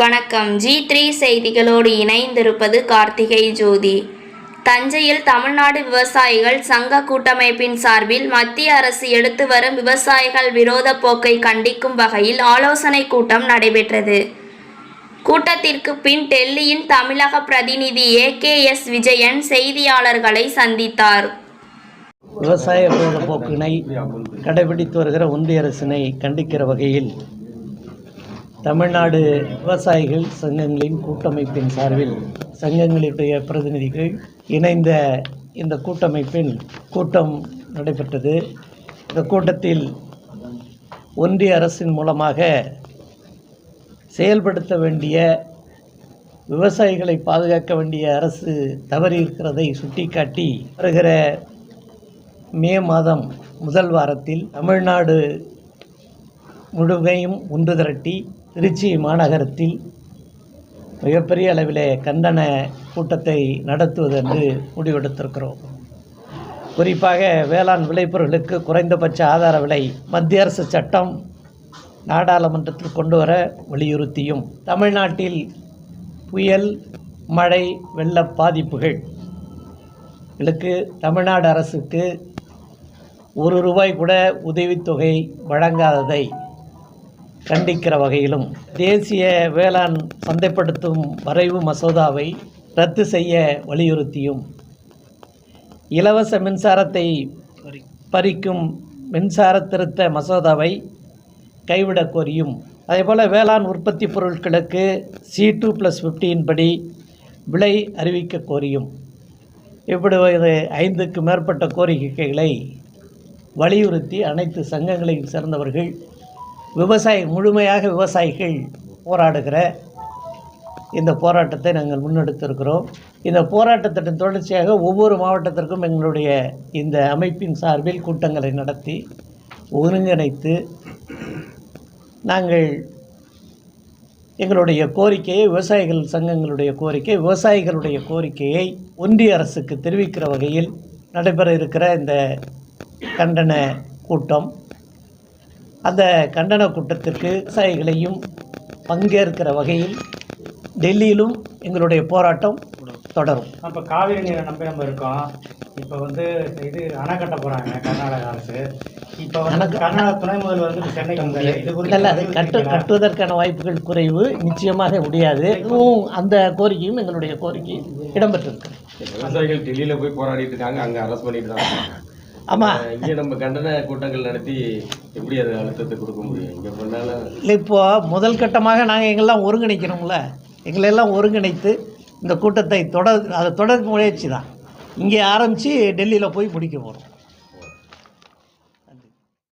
வணக்கம். G three செய்திகளோடு இணைந்திருப்பது கார்த்திகை ஜோதி. தஞ்சையில் தமிழ்நாடு விவசாயிகள் சங்க கூட்டமைப்பின் சார்பில் மத்திய அரசு எடுத்து வரும் விவசாயிகள் விரோத போக்கை கண்டிக்கும் வகையில் ஆலோசனை கூட்டம் நடைபெற்றது. கூட்டத்திற்கு பின் டெல்லியின் தமிழக பிரதிநிதி ஏ கே எஸ் விஜயன் செய்தியாளர்களை சந்தித்தார். விவசாய விரோத போக்கினை கடைபிடித்து வருகிற ஒன்றிய அரசினை கண்டிக்கிற வகையில் தமிழ்நாடு விவசாயிகள் சங்கங்களின் கூட்டமைப்பின் சார்பில் சங்கங்களுடைய பிரதிநிதிகள் இணைந்த இந்த கூட்டமைப்பின் கூட்டம் நடைபெற்றது. இந்த கூட்டத்தில் ஒன்றிய அரசின் மூலமாக செயல்படுத்த வேண்டிய விவசாயிகளை பாதுகாக்க வேண்டிய அரசு தவறியிருக்கிறதை சுட்டிக்காட்டி வருகிற மே மாதம் முதல் வாரத்தில் தமிழ்நாடு முழுமையும் ஒன்று திரட்டி திருச்சி மாநகரத்தில் மிகப்பெரிய அளவிலே கண்டன கூட்டத்தை நடத்துவது என்று முடிவெடுத்திருக்கிறோம். குறிப்பாக வேளாண் விளைபொருளுக்கு குறைந்தபட்ச ஆதார விலை மத்திய அரசு சட்டம் நாடாளுமன்றத்தில் கொண்டு வர வலியுறுத்தியும். தமிழ்நாட்டில் புயல் மழை வெள்ள பாதிப்புகள். களுக்கு தமிழ்நாடு அரசுக்கு ஒரு ரூபாய் கூட உதவித்தொகை வழங்காததை கண்டிக்கிற வகையிலும் தேசிய வேளாண் சந்தைப்படுத்தும் வரைவு மசோதாவை ரத்து செய்ய வலியுறுத்தியும். இலவச மின்சாரத்தை பறிக்கும் மின்சார திருத்த மசோதாவை கைவிடக் கோரியும். அதேபோல் வேளாண் உற்பத்தி பொருட்களுக்கு சி டூ ப்ளஸ் ஃபிஃப்டியின் படி விலை அறிவிக்க கோரியும். இப்படி ஒரு ஐந்துக்கு மேற்பட்ட கோரிக்கைகளை வலியுறுத்தி அனைத்து சங்கங்களையும் சேர்ந்தவர்கள் விவசாயி முழுமையாக விவசாயிகள் போராடுகிற இந்த போராட்டத்தை நாங்கள் முன்னெடுத்திருக்கிறோம். இந்த போராட்டத்தின் தொடர்ச்சியாக ஒவ்வொரு மாவட்டத்திற்கும் எங்களுடைய இந்த அமைப்பின் சார்பில் கூட்டங்களை நடத்தி ஒருங்கிணைத்து நாங்கள் எங்களுடைய கோரிக்கையை விவசாயிகள் சங்கங்களுடைய கோரிக்கை விவசாயிகளுடைய கோரிக்கையை ஒன்றிய அரசுக்கு தெரிவிக்கிற வகையில் நடைபெற இருக்கிற இந்த கண்டன கூட்டம். அந்த கண்டன கூட்டத்திற்கு விவசாயிகளையும் பங்கேற்கிற வகையில் டெல்லியிலும் எங்களுடைய போராட்டம் தொடரும். இப்போ காவிரி நீரை நம்பி நம்ம இருக்கோம். இப்போ வந்து இது அணை கட்ட போகிறாங்க கர்நாடக அரசு. இப்போ கர்நாடக துணை முதல்வர் வந்து குறித்து இல்லை அது கட்டு கட்டுவதற்கான வாய்ப்புகள் குறைவு நிச்சயமாக முடியாது. இதுவும் அந்த கோரிக்கையும் எங்களுடைய கோரிக்கை இடம்பெற்றிருக்கு. விவசாயிகள் டெல்லியில போய் போராடிட்டு இருக்காங்க அங்க அரெஸ்ட் பண்ணிட்டு தான். ஆமாம் இங்க நம்ம கண்டன கூட்டங்கள் நடத்தி எப்படி அது அழுத்தத்தை கொடுக்க முடியும்? இங்க பண்ணாலும் இல்லை இப்போது முதல் கட்டமாக நாங்கள் எங்கெல்லாம் ஒருங்கிணைக்கணும்ல எங்களெல்லாம் ஒருங்கிணைத்து இந்த கூட்டத்தை தொடர் அதை தொடர் முயற்சி தான். இங்கே ஆரம்பித்து டெல்லியில் போய் முடிக்க போகிறோம்